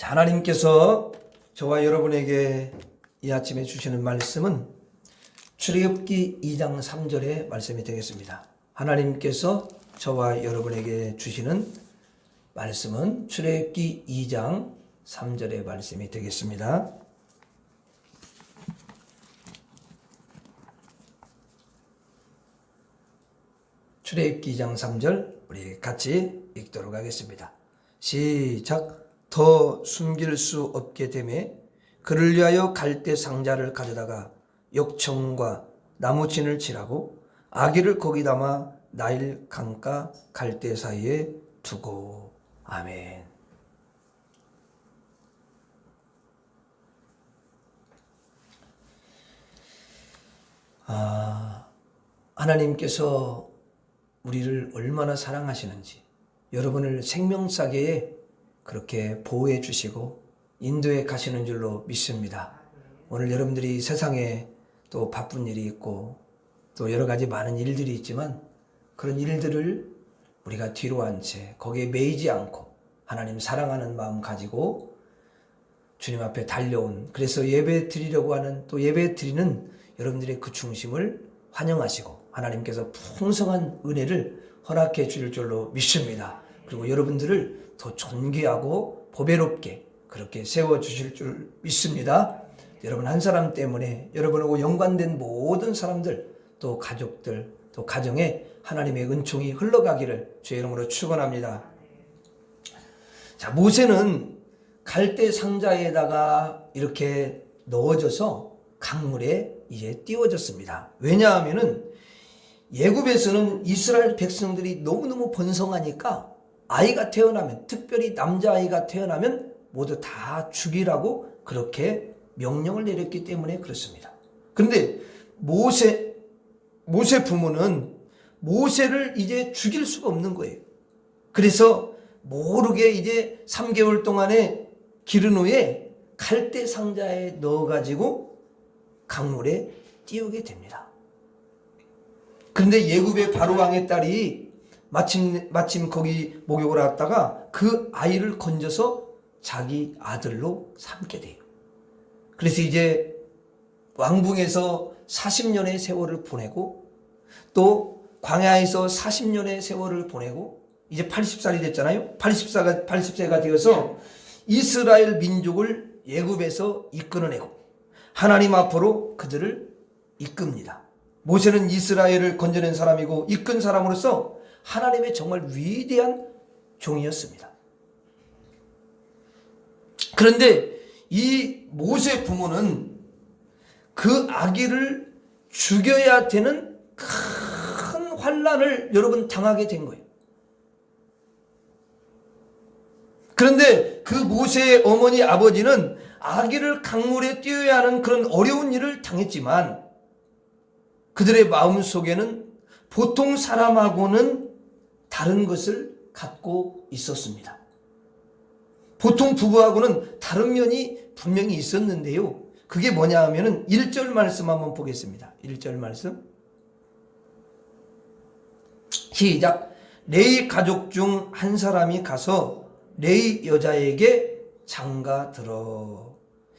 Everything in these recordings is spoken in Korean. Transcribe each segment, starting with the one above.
자, 하나님께서 저와 여러분에게 이 아침에 주시는 말씀은 출애굽기 2장 3절의 말씀이 되겠습니다. 하나님께서 저와 여러분에게 주시는 말씀은 출애굽기 2장 3절의 말씀이 되겠습니다. 출애굽기 2장 3절 우리 같이 읽도록 하겠습니다. 시작 더 숨길 수 없게 되매 그를 위하여 갈대 상자를 가져다가 욕청과 나무진을 칠하고 아기를 거기 담아 나일 강가 갈대 사이에 두고 아멘. 아, 하나님께서 우리를 얼마나 사랑하시는지 여러분을 생명사계에 그렇게 보호해 주시고 인도해 가시는 줄로 믿습니다. 오늘 여러분들이 세상에 또 바쁜 일이 있고 또 여러 가지 많은 일들이 있지만 그런 일들을 우리가 뒤로 한 채 거기에 매이지 않고 하나님 사랑하는 마음 가지고 주님 앞에 달려온 그래서 예배 드리려고 하는 또 예배 드리는 여러분들의 그 중심을 환영하시고 하나님께서 풍성한 은혜를 허락해 주실 줄로 믿습니다. 그리고 여러분들을 더 존귀하고 보배롭게 그렇게 세워 주실 줄 믿습니다. 여러분 한 사람 때문에 여러분하고 연관된 모든 사람들 또 가족들 또 가정에 하나님의 은총이 흘러가기를 주의 이름으로 축원합니다. 자, 모세는 갈대 상자에다가 이렇게 넣어져서 강물에 이제 띄워졌습니다. 왜냐하면은 예굽에서는 이스라엘 백성들이 너무너무 번성하니까 아이가 태어나면 특별히 남자아이가 태어나면 모두 다 죽이라고 그렇게 명령을 내렸기 때문에 그렇습니다. 그런데 모세 모세 부모는 모세를 이제 죽일 수가 없는 거예요. 그래서 모르게 이제 3개월 동안에 기른 후에 갈대 상자에 넣어 가지고 강물에 띄우게 됩니다. 그런데 예굽의 바로 왕의 딸이 마침 마침 거기 목욕을 왔다가 그 아이를 건져서 자기 아들로 삼게 돼요. 그래서 이제 왕궁에서 40년의 세월을 보내고 또 광야에서 40년의 세월을 보내고 이제 80살이 됐잖아요. 80세가 80세가 되어서 이스라엘 민족을 예굽에서 이끌어내고 하나님 앞으로 그들을 이끕니다. 모세는 이스라엘을 건져낸 사람이고 이끈 사람으로서 하나님의 정말 위대한 종이었습니다. 그런데 이 모세 부모는 그 아기를 죽여야 되는 큰 환란을 여러분 당하게 된 거예요. 그런데 그 모세의 어머니 아버지는 아기를 강물에 띄워야 하는 그런 어려운 일을 당했지만 그들의 마음 속에는 보통 사람하고는 다른 것을 갖고 있었습니다. 보통 부부하고는 다른 면이 분명히 있었는데요. 그게 뭐냐 하면은 1절 말씀 한번 보겠습니다. 1절 말씀. 시작. 레이 가족 중 한 사람이 가서 레이 여자에게 장가 들어.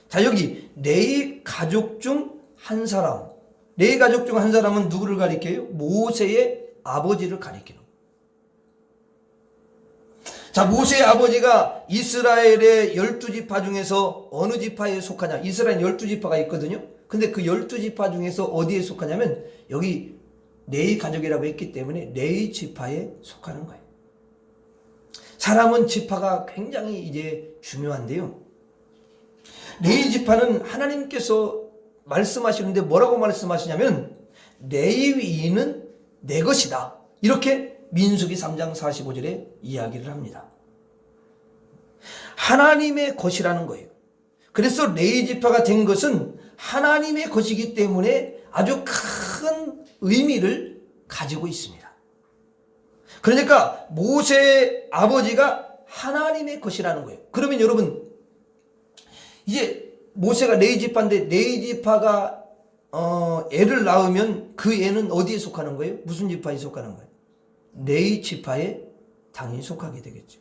자, 여기 레이 가족 중 한 사람. 레이 가족 중 한 사람은 누구를 가리켜요? 모세의 아버지를 가리키는. 자, 모세의 아버지가 이스라엘의 열두 지파 중에서 어느 지파에 속하냐? 이스라엘 열두 지파가 있거든요. 근데 그 열두 지파 중에서 어디에 속하냐면 여기 레이 가족이라고 했기 때문에 레이 지파에 속하는 거예요. 사람은 지파가 굉장히 이제 중요한데요. 레이 지파는 하나님께서 말씀하시는데 뭐라고 말씀하시냐면 레위인은 내 것이다. 이렇게 민수기 3장 45절에 이야기를 합니다. 하나님의 것이라는 거예요. 그래서 레이 지파가 된 것은 하나님의 것이기 때문에 아주 큰 의미를 가지고 있습니다. 그러니까 모세의 아버지가 하나님의 것이라는 거예요. 그러면 여러분 이제 모세가 레이 지파인데 레이 지파가 어, 애를 낳으면 그 애는 어디에 속하는 거예요? 무슨 지파에 속하는 거예요? 레이 지파에 당연히 속하게 되겠죠.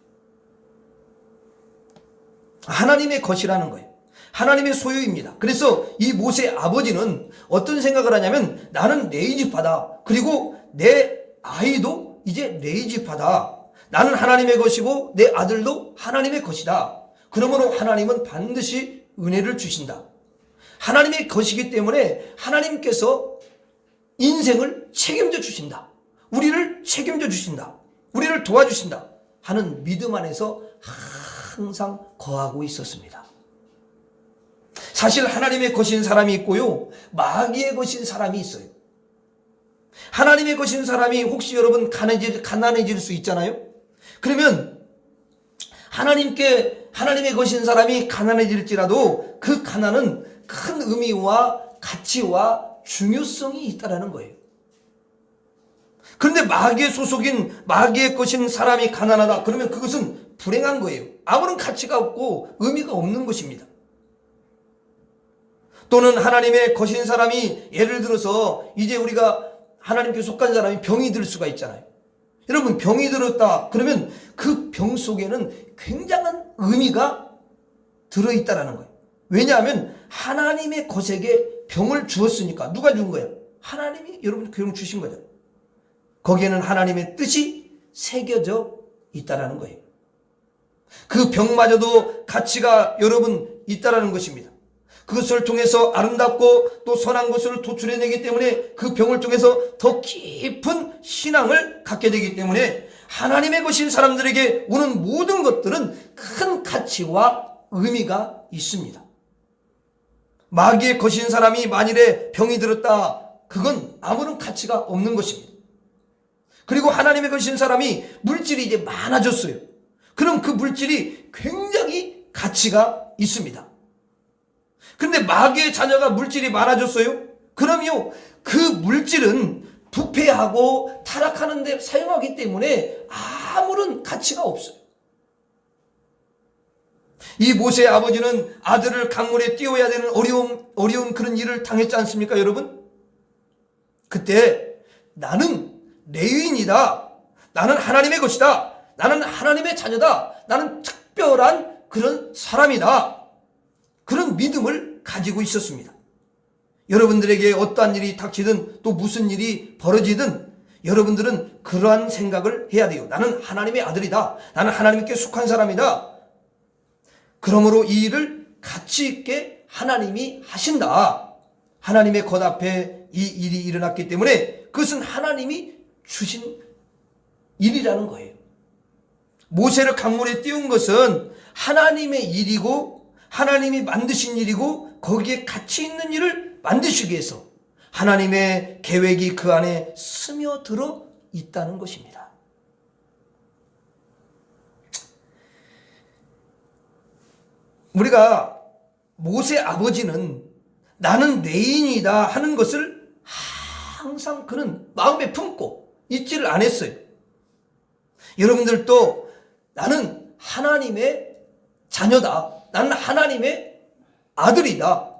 하나님의 것이라는 거예요. 하나님의 소유입니다. 그래서 이 모세 아버지는 어떤 생각을 하냐면 나는 내 집하다. 그리고 내 아이도 이제 내 집하다. 나는 하나님의 것이고 내 아들도 하나님의 것이다. 그러므로 하나님은 반드시 은혜를 주신다. 하나님의 것이기 때문에 하나님께서 인생을 책임져 주신다. 우리를 책임져 주신다. 우리를 도와주신다. 하는 믿음 안에서 항상 거하고 있었습니다. 사실 하나님의 것인 사람이 있고요. 마귀의 것인 사람이 있어요. 하나님의 것인 사람이 혹시 여러분 가난해질, 가난해질 수 있잖아요? 그러면 하나님께, 하나님의 것인 사람이 가난해질지라도 그 가난은 큰 의미와 가치와 중요성이 있다라는 거예요. 그런데 마귀의 소속인 마귀의 것인 사람이 가난하다. 그러면 그것은 불행한 거예요. 아무런 가치가 없고 의미가 없는 것입니다. 또는 하나님의 것인 사람이 예를 들어서 이제 우리가 하나님께 속한 사람이 병이 들 수가 있잖아요. 여러분 병이 들었다. 그러면 그 병 속에는 굉장한 의미가 들어있다라는 거예요. 왜냐하면 하나님의 것에게 병을 주었으니까 누가 준 거예요? 하나님이 여러분 그병 주신 거죠. 거기에는 하나님의 뜻이 새겨져 있다라는 거예요. 그 병마저도 가치가 여러분 있다라는 것입니다. 그것을 통해서 아름답고 또 선한 것을 도출해내기 때문에 그 병을 통해서 더 깊은 신앙을 갖게 되기 때문에 하나님의 것인 사람들에게 오는 모든 것들은 큰 가치와 의미가 있습니다. 마귀의 것인 사람이 만일에 병이 들었다, 그건 아무런 가치가 없는 것입니다. 그리고 하나님의 것인 사람이 물질이 이제 많아졌어요. 그럼 그 물질이 굉장히 가치가 있습니다. 근데 마귀의 자녀가 물질이 많아졌어요? 그럼요, 그 물질은 부패하고 타락하는 데 사용하기 때문에 아무런 가치가 없어요. 이 모세의 아버지는 아들을 강물에 띄워야 되는 어려운, 어려운 그런 일을 당했지 않습니까, 여러분? 그때 나는 레위인이다. 나는 하나님의 것이다. 나는 하나님의 자녀다. 나는 특별한 그런 사람이다. 그런 믿음을 가지고 있었습니다. 여러분들에게 어떠한 일이 닥치든 또 무슨 일이 벌어지든 여러분들은 그러한 생각을 해야 돼요. 나는 하나님의 아들이다. 나는 하나님께 속한 사람이다. 그러므로 이 일을 가치 있게 하나님이 하신다. 하나님의 것 앞에 이 일이 일어났기 때문에 그것은 하나님이 주신 일이라는 거예요. 모세를 강물에 띄운 것은 하나님의 일이고 하나님이 만드신 일이고 거기에 가치 있는 일을 만드시기 위해서 하나님의 계획이 그 안에 스며들어 있다는 것입니다. 우리가 모세 아버지는 나는 내인이다 하는 것을 항상 그는 마음에 품고 잊지를 않았어요. 여러분들도 나는 하나님의 자녀다. 나는 하나님의 아들이다.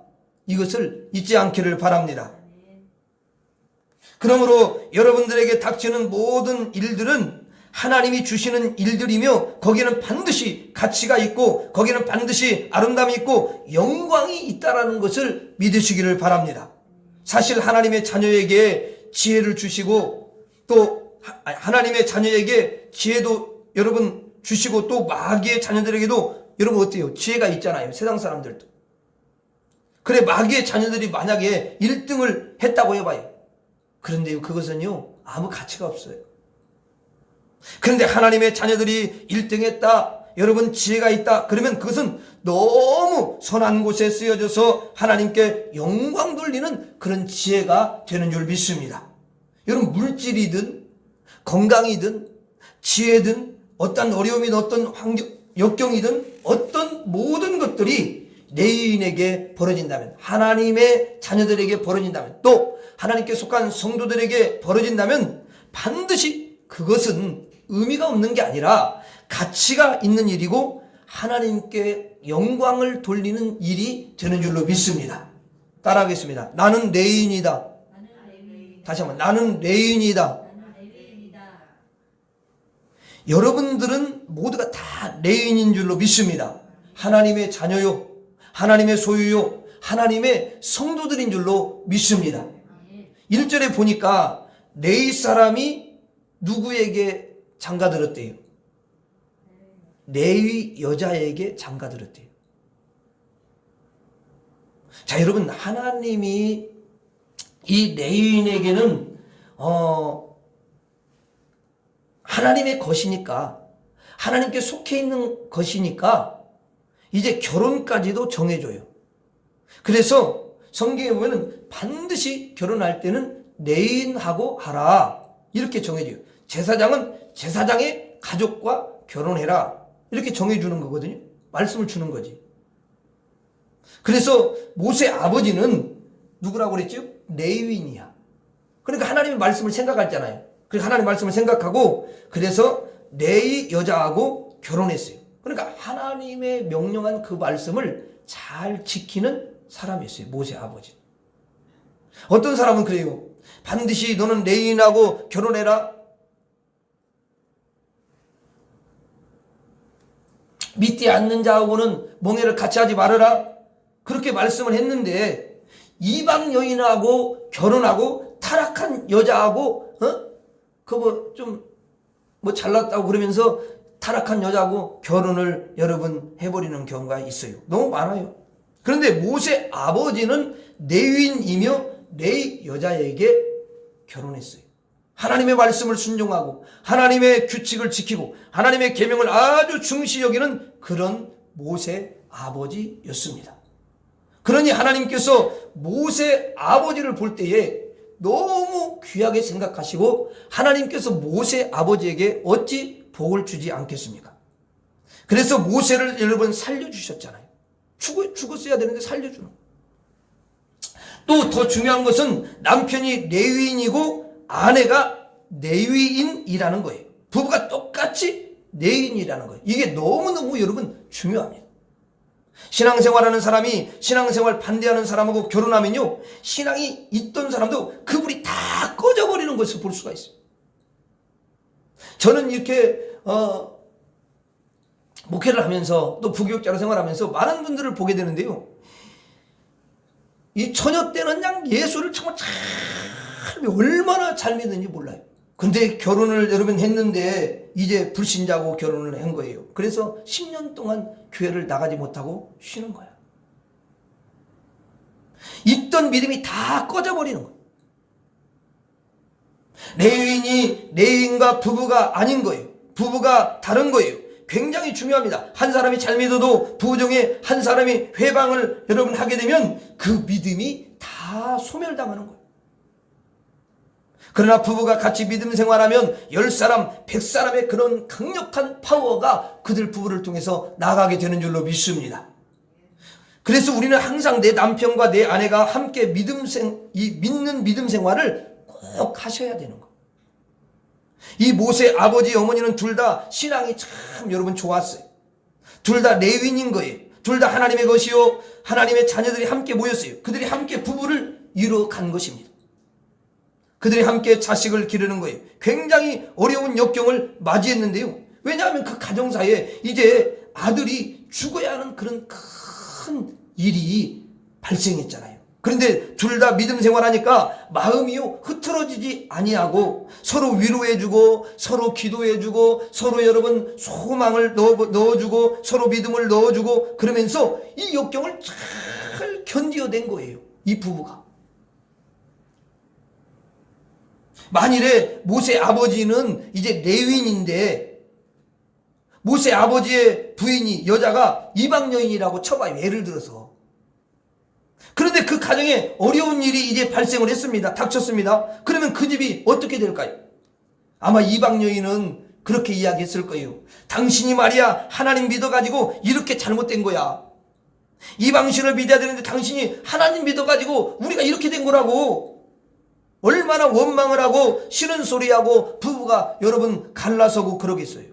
이것을 잊지 않기를 바랍니다. 그러므로 여러분들에게 닥치는 모든 일들은 하나님이 주시는 일들이며 거기는 반드시 가치가 있고 거기는 반드시 아름다움이 있고 영광이 있다라는 것을 믿으시기를 바랍니다. 사실 하나님의 자녀에게 지혜를 주시고 또 하나님의 자녀에게 지혜도 여러분 주시고 또 마귀의 자녀들에게도 여러분 어때요? 지혜가 있잖아요. 세상 사람들도. 그래 마귀의 자녀들이 만약에 1등을 했다고 해봐요. 그런데요 그것은요 아무 가치가 없어요. 그런데 하나님의 자녀들이 1등 했다. 여러분 지혜가 있다. 그러면 그것은 너무 선한 곳에 쓰여져서 하나님께 영광 돌리는 그런 지혜가 되는 줄 믿습니다. 여러분 물질이든 건강이든 지혜든 어떤 어려움이든 어떤 환경, 역경이든 어떤 모든 것들이 내인에게 벌어진다면 하나님의 자녀들에게 벌어진다면 또 하나님께 속한 성도들에게 벌어진다면 반드시 그것은 의미가 없는 게 아니라 가치가 있는 일이고 하나님께 영광을 돌리는 일이 되는 줄로 믿습니다. 따라하겠습니다. 나는 레인이다. 다시 한번 나는 레인이다. 여러분들은 모두가 다 레인인 줄로 믿습니다. 하나님의 자녀요, 하나님의 소유요, 하나님의 성도들인 줄로 믿습니다. 1절에 보니까 레이 사람이 누구에게 장가들었대요? 레위 여자에게 장가들었대요. 자, 여러분, 하나님이 이 레위인에게는, 어, 하나님의 것이니까, 하나님께 속해 있는 것이니까, 이제 결혼까지도 정해줘요. 그래서 성경에 보면은 반드시 결혼할 때는 레인하고 하라. 이렇게 정해줘요. 제사장은 제사장의 가족과 결혼해라. 이렇게 정해주는 거거든요. 말씀을 주는 거지. 그래서 모세 아버지는 누구라고 그랬죠? 레위인이야. 그러니까 하나님의 말씀을 생각했잖아요. 그래서 하나님의 말씀을 생각하고 그래서 레위 여자하고 결혼했어요. 그러니까 하나님의 명령한 그 말씀을 잘 지키는 사람이었어요. 모세 아버지. 어떤 사람은 그래요. 반드시 너는 레인하고 결혼해라. 믿지 않는 자하고는 몽해를 같이 하지 말아라. 그렇게 말씀을 했는데 이방 여인하고 결혼하고 타락한 여자하고 어? 그거 좀 뭐 잘났다고 그러면서 타락한 여자하고 결혼을 여러분 해버리는 경우가 있어요. 너무 많아요. 그런데 모세 아버지는 레윈이며 레이 여자에게 결혼했어요. 하나님의 말씀을 순종하고 하나님의 규칙을 지키고 하나님의 계명을 아주 중시 여기는 그런 모세 아버지였습니다. 그러니 하나님께서 모세 아버지를 볼 때에 너무 귀하게 생각하시고 하나님께서 모세 아버지에게 어찌 복을 주지 않겠습니까? 그래서 모세를 여러분 살려주셨잖아요. 죽어, 죽었어야 되는데 살려주는 또 더 중요한 것은 남편이 레위인이고 아내가 레위인이라는 거예요. 부부가 똑같이 레위인이라는 거예요. 이게 너무너무 여러분 중요합니다. 신앙생활하는 사람이 신앙생활 반대하는 사람하고 결혼하면요 신앙이 있던 사람도 그 불이 다 꺼져버리는 것을 볼 수가 있어요. 저는 이렇게 어, 목회를 하면서 또 부교육자로 생활하면서 많은 분들을 보게 되는데요. 이 처녀 때는 그냥 예수를 정말 잘 얼마나 잘 믿는지 몰라요. 근데 결혼을 여러분 했는데 이제 불신자고 결혼을 한 거예요. 그래서 10년 동안 교회를 나가지 못하고 쉬는 거야. 있던 믿음이 다 꺼져버리는 거예요. 레인이 레인과 부부가 아닌 거예요. 부부가 다른 거예요. 굉장히 중요합니다. 한 사람이 잘 믿어도 부부 중에 한 사람이 회방을 여러분 하게 되면 그 믿음이 다 소멸당하는 거예요. 그러나 부부가 같이 믿음 생활하면 열 사람, 백 사람의 그런 강력한 파워가 그들 부부를 통해서 나가게 되는 줄로 믿습니다. 그래서 우리는 항상 내 남편과 내 아내가 함께 믿음 생, 이 믿는 믿음 생활을 꼭 하셔야 되는 거. 이 모세 아버지 어머니는 둘 다 신앙이 참 여러분 좋았어요. 둘 다 레윈인 거예요. 둘 다 하나님의 것이요. 하나님의 자녀들이 함께 모였어요. 그들이 함께 부부를 이루어 간 것입니다. 그들이 함께 자식을 기르는 거예요. 굉장히 어려운 역경을 맞이했는데요. 왜냐하면 그 가정사에 이제 아들이 죽어야 하는 그런 큰 일이 발생했잖아요. 그런데 둘 다 믿음 생활하니까 마음이요 흐트러지지 아니하고 서로 위로해주고 서로 기도해주고 서로 여러분 소망을 넣어, 넣어주고 서로 믿음을 넣어주고 그러면서 이 역경을 잘 견디어낸 거예요. 이 부부가. 만일에 모세 아버지는 이제 레윈인데 모세 아버지의 부인이 여자가 이방 여인이라고 쳐봐요. 예를 들어서. 그런데 그 가정에 어려운 일이 이제 발생을 했습니다. 닥쳤습니다. 그러면 그 집이 어떻게 될까요? 아마 이방 여인은 그렇게 이야기했을 거예요. 당신이 말이야 하나님 믿어가지고 이렇게 잘못된 거야. 이방신을 믿어야 되는데 당신이 하나님 믿어가지고 우리가 이렇게 된 거라고. 얼마나 원망을 하고 싫은 소리하고 부부가 여러분 갈라서고 그러겠어요.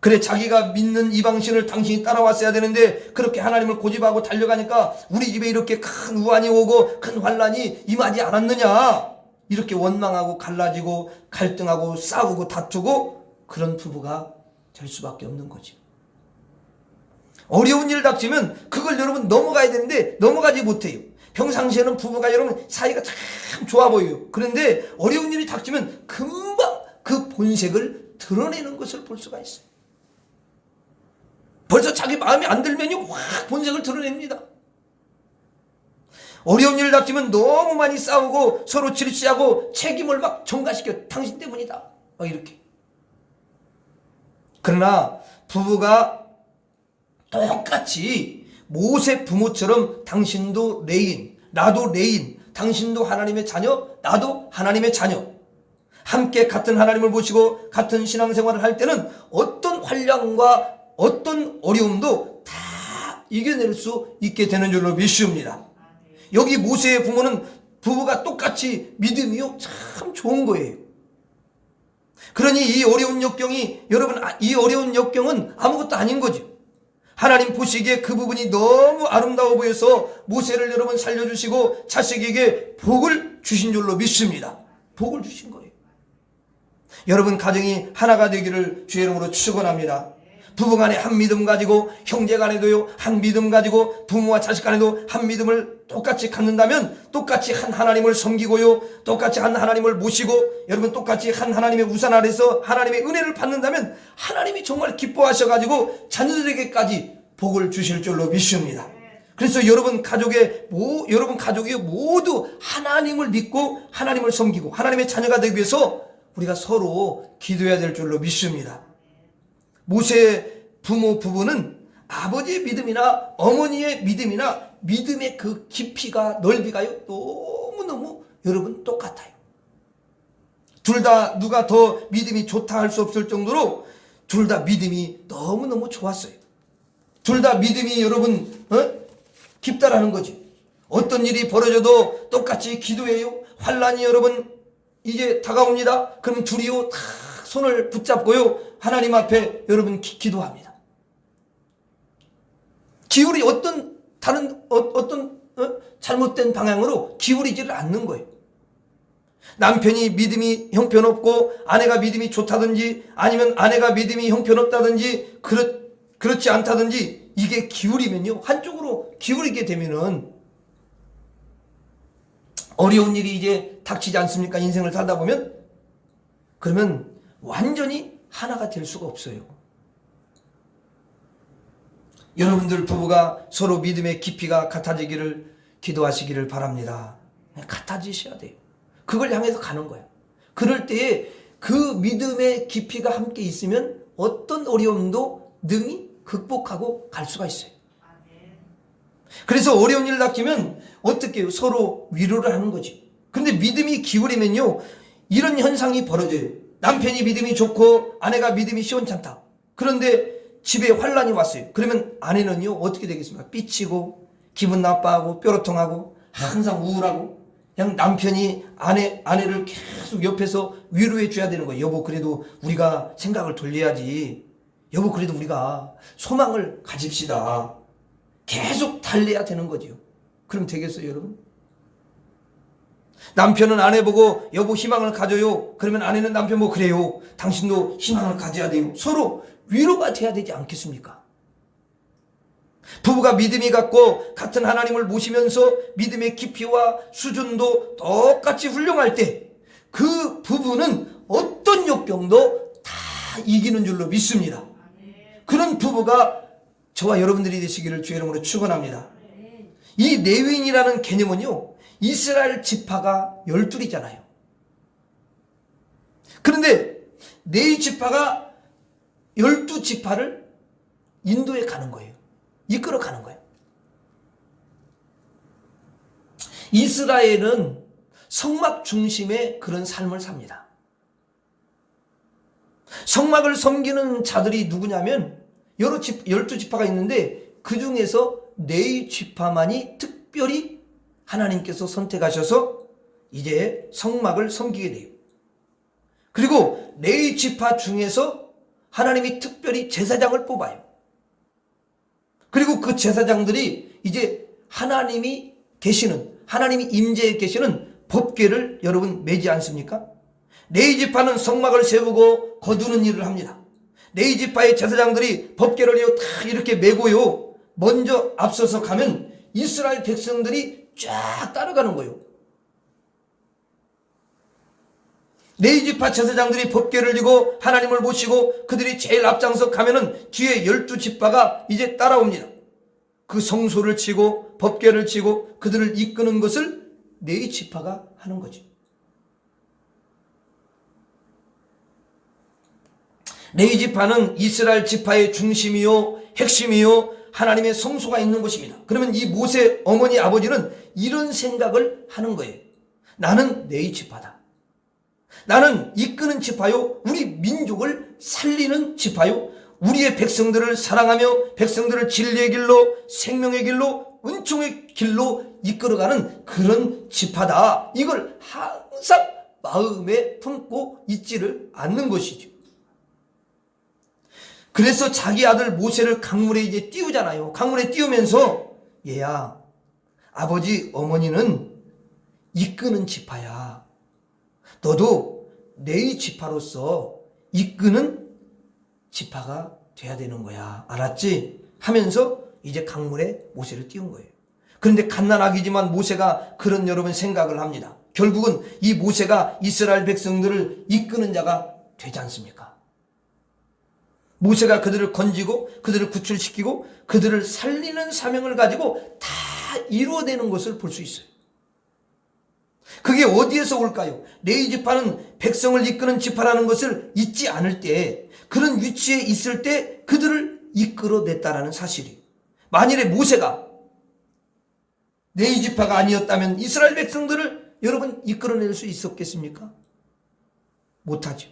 그래 자기가 믿는 이방신을 당신이 따라왔어야 되는데 그렇게 하나님을 고집하고 달려가니까 우리 집에 이렇게 큰 우환이 오고 큰 환란이 임하지 않았느냐 이렇게 원망하고 갈라지고 갈등하고 싸우고 다투고 그런 부부가 될 수밖에 없는 거지. 어려운 일 닥치면 그걸 여러분 넘어가야 되는데 넘어가지 못해요. 평상시에는 부부가 여러분 사이가 참 좋아 보여요. 그런데 어려운 일이 닥치면 금방 그 본색을 드러내는 것을 볼 수가 있어요. 벌써 자기 마음에 안 들면요, 확 본색을 드러냅니다. 어려운 일 닥치면 너무 많이 싸우고 서로 질시하고 책임을 막 전가시켜. 당신 때문이다. 막 이렇게. 그러나 부부가 똑같이 모세 부모처럼 당신도 레인, 나도 레인, 당신도 하나님의 자녀, 나도 하나님의 자녀. 함께 같은 하나님을 모시고 같은 신앙생활을 할 때는 어떤 환란과 어떤 어려움도 다 이겨낼 수 있게 되는 줄로 믿습니다. 여기 모세의 부모는 부부가 똑같이 믿음이요 참 좋은 거예요. 그러니 이 어려운 역경이 여러분 아, 이 어려운 역경은 아무것도 아닌 거죠. 하나님 보시기에 그 부분이 너무 아름다워 보여서 모세를 여러분 살려주시고 자식에게 복을 주신 줄로 믿습니다. 복을 주신 거예요. 여러분 가정이 하나가 되기를 주의 이름으로 축원합니다. 부부간에 한 믿음 가지고 형제간에도요 한 믿음 가지고 부모와 자식간에도 한 믿음을 똑같이 갖는다면 똑같이 한 하나님을 섬기고요 똑같이 한 하나님을 모시고 여러분 똑같이 한 하나님의 우산 아래서 하나님의 은혜를 받는다면 하나님이 정말 기뻐하셔가지고 자녀들에게까지 복을 주실 줄로 믿습니다. 그래서 여러분 가족의 모 여러분 가족이 모두 하나님을 믿고 하나님을 섬기고 하나님의 자녀가 되기 위해서 우리가 서로 기도해야 될 줄로 믿습니다. 모세 부모 부부는 아버지의 믿음이나 어머니의 믿음이나 믿음의 그 깊이가 넓이가요 너무너무 여러분 똑같아요. 둘 다 누가 더 믿음이 좋다 할 수 없을 정도로 둘 다 믿음이 너무너무 좋았어요. 둘 다 믿음이 여러분 어? 깊다라는 거지. 어떤 일이 벌어져도 똑같이 기도해요. 환란이 여러분 이제 다가옵니다. 그럼 둘이요 다 손을 붙잡고요 하나님 앞에 여러분 기, 기도합니다. 기울이 어떤 다른 어, 어떤 어? 잘못된 방향으로 기울이지를 않는 거예요. 남편이 믿음이 형편없고 아내가 믿음이 좋다든지 아니면 아내가 믿음이 형편없다든지 그렇, 그렇지 않다든지 이게 기울이면요 한쪽으로 기울이게 되면은 어려운 일이 이제 닥치지 않습니까 인생을 살다 보면 그러면 완전히 하나가 될 수가 없어요. 여러분들 부부가 서로 믿음의 깊이가 같아지기를 기도하시기를 바랍니다. 같아지셔야 돼요. 그걸 향해서 가는 거야. 그럴 때에 그 믿음의 깊이가 함께 있으면 어떤 어려움도 능히 극복하고 갈 수가 있어요. 그래서 어려운 일 닥치면 어떻게 해요? 서로 위로를 하는 거지. 근데 믿음이 기울이면요. 이런 현상이 벌어져요. 남편이 믿음이 좋고 아내가 믿음이 시원찮다. 그런데 집에 환란이 왔어요. 그러면 아내는요. 어떻게 되겠습니까? 삐치고 기분 나빠하고 뾰로통하고 항상 우울하고 그냥 남편이 아내 아내를 계속 옆에서 위로해 줘야 되는 거예요. 여보 그래도 우리가 생각을 돌려야지. 여보 그래도 우리가 소망을 가집시다. 계속 달래야 되는 거죠. 그럼 되겠어요, 여러분? 남편은 아내 보고 여보 희망을 가져요. 그러면 아내는 남편 보고 그래요. 당신도 희망을 가져야 돼요. 서로 위로가 돼야 되지 않겠습니까? 부부가 믿음이 같고 같은 하나님을 모시면서 믿음의 깊이와 수준도 똑같이 훌륭할 때 그 부부는 어떤 역경도 다 이기는 줄로 믿습니다. 그런 부부가 저와 여러분들이 되시기를 주의 이름으로 축원합니다. 이 레위인이라는 개념은요. 이스라엘 지파가 열둘이잖아요. 그런데 네 지파가 열두 지파를 인도에 가는 거예요. 이끌어 가는 거예요. 이스라엘은 성막 중심의 그런 삶을 삽니다. 성막을 섬기는 자들이 누구냐면 여러 집, 열두 지파가 있는데 그 중에서 네 지파만이 특별히 하나님께서 선택하셔서 이제 성막을 섬기게 돼요. 그리고 네 지파 중에서 하나님이 특별히 제사장을 뽑아요. 그리고 그 제사장들이 이제 하나님이 계시는 하나님이 임재에 계시는 법궤를 여러분 매지 않습니까? 네 지파는 성막을 세우고 거두는 일을 합니다. 네 지파의 제사장들이 법궤를 다 이렇게 메고요. 먼저 앞서서 가면 이스라엘 백성들이 쫙 따라가는 거예요. 네이지파 제사장들이 법궤를 지고 하나님을 모시고 그들이 제일 앞장서 가면은 뒤에 열두 지파가 이제 따라옵니다. 그 성소를 치고 법궤를 치고 그들을 이끄는 것을 네이 지파가 하는 거지. 네이 지파는 이스라엘 지파의 중심이요 핵심이요 하나님의 성소가 있는 곳입니다. 그러면 이 모세 어머니 아버지는 이런 생각을 하는 거예요. 나는 네이 지파다. 나는 이끄는 지파요. 우리 민족을 살리는 지파요. 우리의 백성들을 사랑하며 백성들을 진리의 길로 생명의 길로 은총의 길로 이끌어가는 그런 지파다. 이걸 항상 마음에 품고 있지를 않는 것이죠. 그래서 자기 아들 모세를 강물에 이제 띄우잖아요. 강물에 띄우면서 얘야 아버지 어머니는 이끄는 지파야. 너도 내 지파로서 이끄는 지파가 돼야 되는 거야. 알았지? 하면서 이제 강물에 모세를 띄운 거예요. 그런데 갓난아기지만 모세가 그런 여러분 생각을 합니다. 결국은 이 모세가 이스라엘 백성들을 이끄는 자가 되지 않습니까? 모세가 그들을 건지고 그들을 구출시키고 그들을 살리는 사명을 가지고 다 이루어내는 것을 볼 수 있어요. 그게 어디에서 올까요? 레이 지파는 백성을 이끄는 지파라는 것을 잊지 않을 때 그런 위치에 있을 때 그들을 이끌어냈다라는 사실이. 만일에 모세가 레이 지파가 아니었다면 이스라엘 백성들을 여러분 이끌어낼 수 있었겠습니까? 못하죠.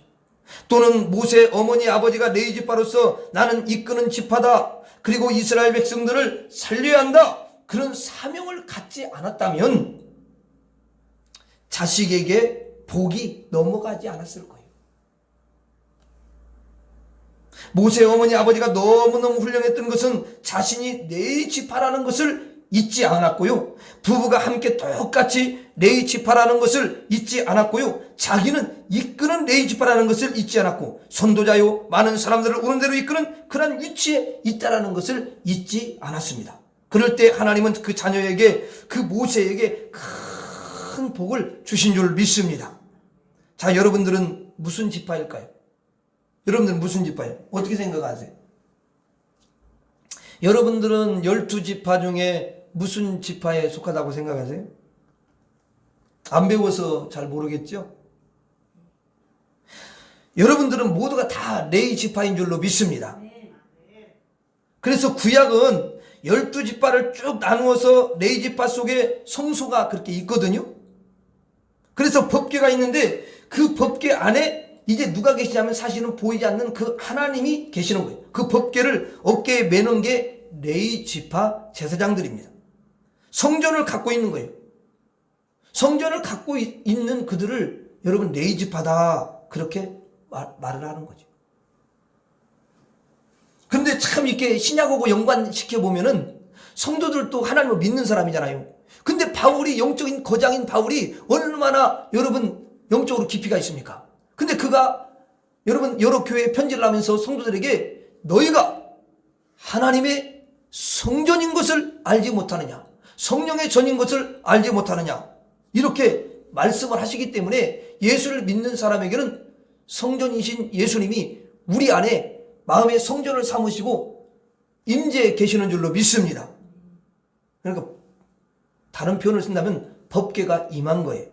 또는 모세 어머니 아버지가 레이 지파로서 나는 이끄는 지파다. 그리고 이스라엘 백성들을 살려야 한다. 그런 사명을 갖지 않았다면 자식에게 복이 넘어가지 않았을 거예요. 모세 어머니 아버지가 너무너무 훌륭했던 것은 자신이 네 지파라는 것을 잊지 않았고요. 부부가 함께 똑같이 레이 지파라는 것을 잊지 않았고요. 자기는 이끄는 레이 지파라는 것을 잊지 않았고 선도자요 많은 사람들을 오는 대로 이끄는 그런 위치에 있다라는 것을 잊지 않았습니다. 그럴 때 하나님은 그 자녀에게 그 모세에게 큰 복을 주신 줄 믿습니다. 자, 여러분들은 무슨 지파일까요? 여러분들은 무슨 지파예요? 어떻게 생각하세요? 여러분들은 열두 지파 중에 무슨 지파에 속하다고 생각하세요? 안 배워서 잘 모르겠죠? 여러분들은 모두가 다 레이 지파인 줄로 믿습니다. 그래서 구약은 열두 지파를 쭉 나누어서 레이 지파 속에 성소가 그렇게 있거든요. 그래서 법궤가 있는데 그 법궤 안에 이제 누가 계시냐면 사실은 보이지 않는 그 하나님이 계시는 거예요. 그 법궤를 어깨에 매는 게 레이 지파 제사장들입니다. 성전을 갖고 있는 거예요. 성전을 갖고 있- 있는 그들을 여러분 레이 지파다 그렇게 말, 말을 하는 거죠. 근데 참 이렇게 신약하고 연관시켜 보면은 성도들도 하나님을 믿는 사람이잖아요. 근데 바울이 영적인 거장인 바울이 얼마나 여러분 영적으로 깊이가 있습니까? 근데 그가 여러분 여러 교회에 편지를 하면서 성도들에게 너희가 하나님의 성전인 것을 알지 못하느냐? 성령의 전인 것을 알지 못하느냐? 이렇게 말씀을 하시기 때문에 예수를 믿는 사람에게는 성전이신 예수님이 우리 안에 마음의 성전을 삼으시고 임재해 계시는 줄로 믿습니다. 그러니까 다른 표현을 쓴다면 법계가 임한 거예요.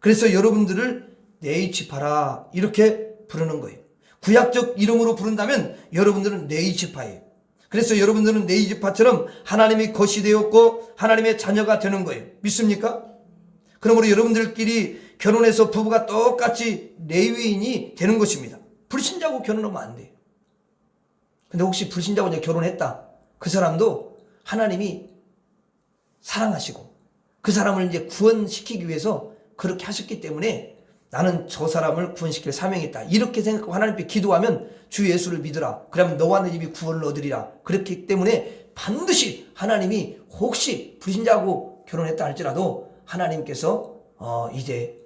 그래서 여러분들을 네이치파라 이렇게 부르는 거예요. 구약적 이름으로 부른다면 여러분들은 네이치파예요. 그래서 여러분들은 네이지파처럼 하나님의 것이 되었고 하나님의 자녀가 되는 거예요. 믿습니까? 그러므로 여러분들끼리 결혼해서 부부가 똑같이 레위인이 되는 것입니다. 불신자고 결혼하면 안 돼요. 근데 혹시 불신자고 이제 결혼했다. 그 사람도 하나님이 사랑하시고 그 사람을 이제 구원시키기 위해서 그렇게 하셨기 때문에 나는 저 사람을 구원시킬 사명이 있다. 이렇게 생각하고 하나님께 기도하면 주 예수를 믿으라. 그러면 너와 내 집이 구원을 얻으리라. 그렇기 때문에 반드시 하나님이 혹시 불신자고 결혼했다 할지라도 하나님께서 어 이제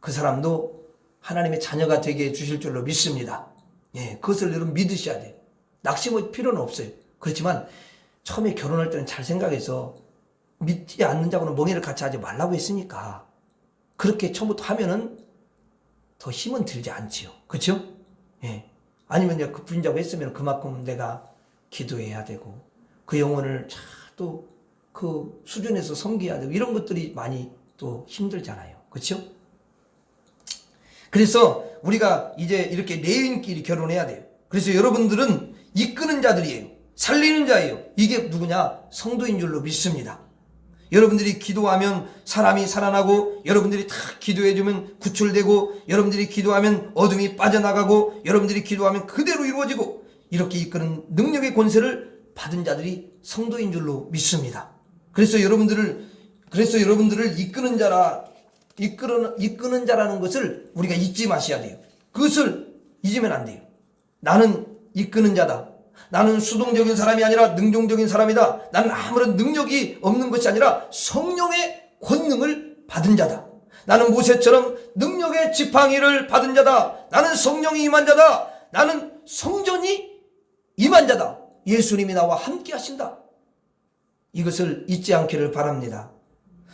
그 사람도 하나님의 자녀가 되게 해 주실 줄로 믿습니다. 예, 그것을 여러분 믿으셔야 돼요. 낙심할 필요는 없어요. 그 그렇지만 처음에 결혼할 때는 잘 생각해서 믿지 않는 자고는 멍해를 같이 하지 말라고 했으니까 그렇게 처음부터 하면은 더 힘은 들지 않지요. 그렇죠? 예. 아니면 이제 그 부인자고 했으면 그만큼 내가 기도해야 되고 그 영혼을 또그 수준에서 섬겨야 되고 이런 것들이 많이 또 힘들잖아요. 그렇죠? 그래서 우리가 이제 이렇게 레인끼리 결혼해야 돼요. 그래서 여러분들은 이끄는 자들이에요. 살리는 자예요. 이게 누구냐? 성도인 줄로 믿습니다. 여러분들이 기도하면 사람이 살아나고 여러분들이 다 기도해주면 구출되고 여러분들이 기도하면 어둠이 빠져나가고 여러분들이 기도하면 그대로 이루어지고 이렇게 이끄는 능력의 권세를 받은 자들이 성도인 줄로 믿습니다. 그래서 여러분들을 그래서 여러분들을 이끄는 자라 이끄는 이끄는 자라는 것을 우리가 잊지 마셔야 돼요. 그것을 잊으면 안 돼요. 나는 이끄는 자다. 나는 수동적인 사람이 아니라 능동적인 사람이다. 나는 아무런 능력이 없는 것이 아니라 성령의 권능을 받은 자다. 나는 모세처럼 능력의 지팡이를 받은 자다. 나는 성령이 임한 자다. 나는 성전이 임한 자다. 예수님이 나와 함께 하신다. 이것을 잊지 않기를 바랍니다.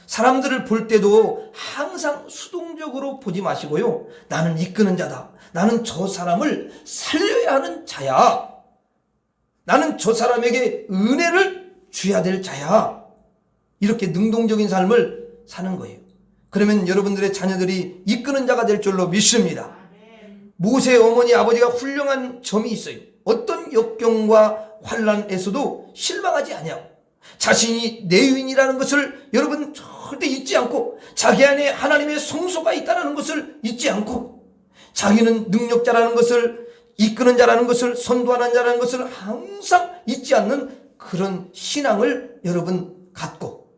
사람들을 볼 때도 항상 수동적으로 보지 마시고요. 나는 이끄는 자다. 나는 저 사람을 살려야 하는 자야. 나는 저 사람에게 은혜를 줘야 될 자야. 이렇게 능동적인 삶을 사는 거예요. 그러면 여러분들의 자녀들이 이끄는 자가 될 줄로 믿습니다. 모세의 어머니 아버지가 훌륭한 점이 있어요. 어떤 역경과 환란에서도 실망하지 아니하고 자신이 내유인이라는 것을 여러분 절대 잊지 않고 자기 안에 하나님의 성소가 있다는 것을 잊지 않고 자기는 능력자라는 것을 이끄는 자라는 것을 선도하는 자라는 것을 항상 잊지 않는 그런 신앙을 여러분 갖고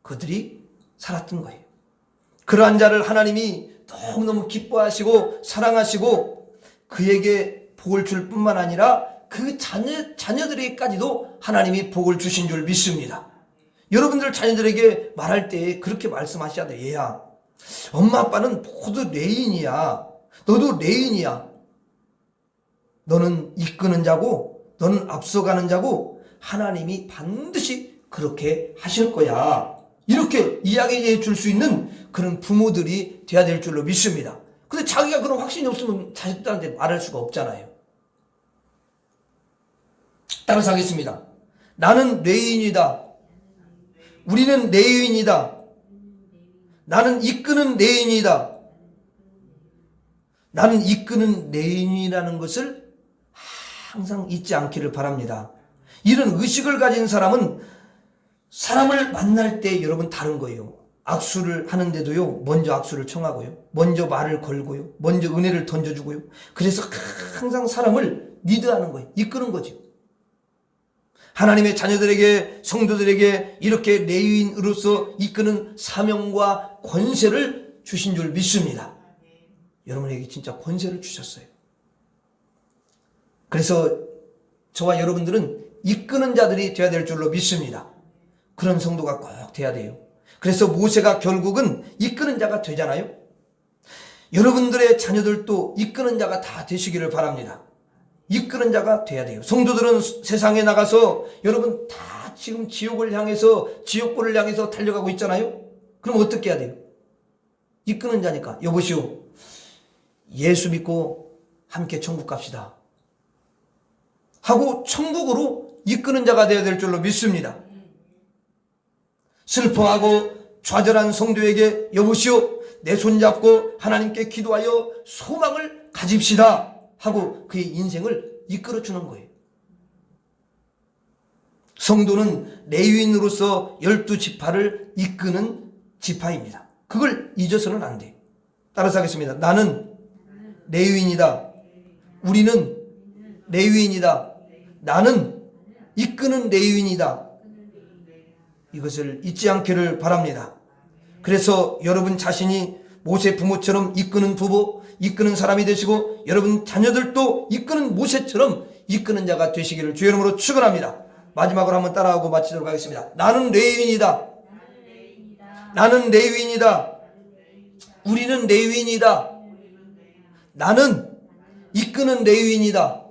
그들이 살았던 거예요. 그러한 자를 하나님이 너무너무 기뻐하시고 사랑하시고 그에게 복을 줄 뿐만 아니라 그 자녀, 자녀들에게까지도 하나님이 복을 주신 줄 믿습니다. 여러분들 자녀들에게 말할 때 그렇게 말씀하셔야 돼. 얘야, 엄마 아빠는 모두 레인이야. 너도 레인이야. 너는 이끄는 자고, 너는 앞서가는 자고, 하나님이 반드시 그렇게 하실 거야. 이렇게 이야기해 줄 수 있는 그런 부모들이 돼야 될 줄로 믿습니다. 근데 자기가 그런 확신이 없으면 자식들한테 말할 수가 없잖아요. 따라서 하겠습니다. 나는 레인이다. 우리는 레인이다. 나는 이끄는 레인이다. 나는 이끄는 레인이라는 것을 항상 잊지 않기를 바랍니다. 이런 의식을 가진 사람은 사람을 만날 때 여러분 다른 거예요. 악수를 하는데도요, 먼저 악수를 청하고요, 먼저 말을 걸고요, 먼저 은혜를 던져주고요. 그래서 항상 사람을 리드하는 거예요. 이끄는 거죠. 하나님의 자녀들에게, 성도들에게 이렇게 레위인으로서 이끄는 사명과 권세를 주신 줄 믿습니다. 여러분에게 진짜 권세를 주셨어요. 그래서 저와 여러분들은 이끄는 자들이 되어야 될 줄로 믿습니다. 그런 성도가 꼭 돼야 돼요. 그래서 모세가 결국은 이끄는 자가 되잖아요. 여러분들의 자녀들도 이끄는 자가 다 되시기를 바랍니다. 이끄는 자가 돼야 돼요. 성도들은 세상에 나가서 여러분 다 지금 지옥을 향해서 지옥불을 향해서 달려가고 있잖아요. 그럼 어떻게 해야 돼요? 이끄는 자니까 여보시오. 예수 믿고 함께 천국 갑시다. 하고 천국으로 이끄는 자가 되어야 될 줄로 믿습니다. 슬퍼하고 좌절한 성도에게 여보시오 내 손잡고 하나님께 기도하여 소망을 가집시다 하고 그의 인생을 이끌어 주는 거예요. 성도는 레위인으로서 열두 지파를 이끄는 지파입니다. 그걸 잊어서는 안 돼요. 따라서 하겠습니다. 나는 레위인이다. 우리는 레위인이다. 나는 이끄는 레위인이다. 이것을 잊지 않기를 바랍니다. 그래서 여러분 자신이 모세 부모처럼 이끄는 부부, 이끄는 사람이 되시고 여러분 자녀들도 이끄는 모세처럼 이끄는 자가 되시기를 주의 이름으로 축원합니다. 마지막으로 한번 따라하고 마치도록 하겠습니다. 나는 레위인이다. 나는 레위인이다. 우리는 레위인이다. 나는 이끄는 레위인이다.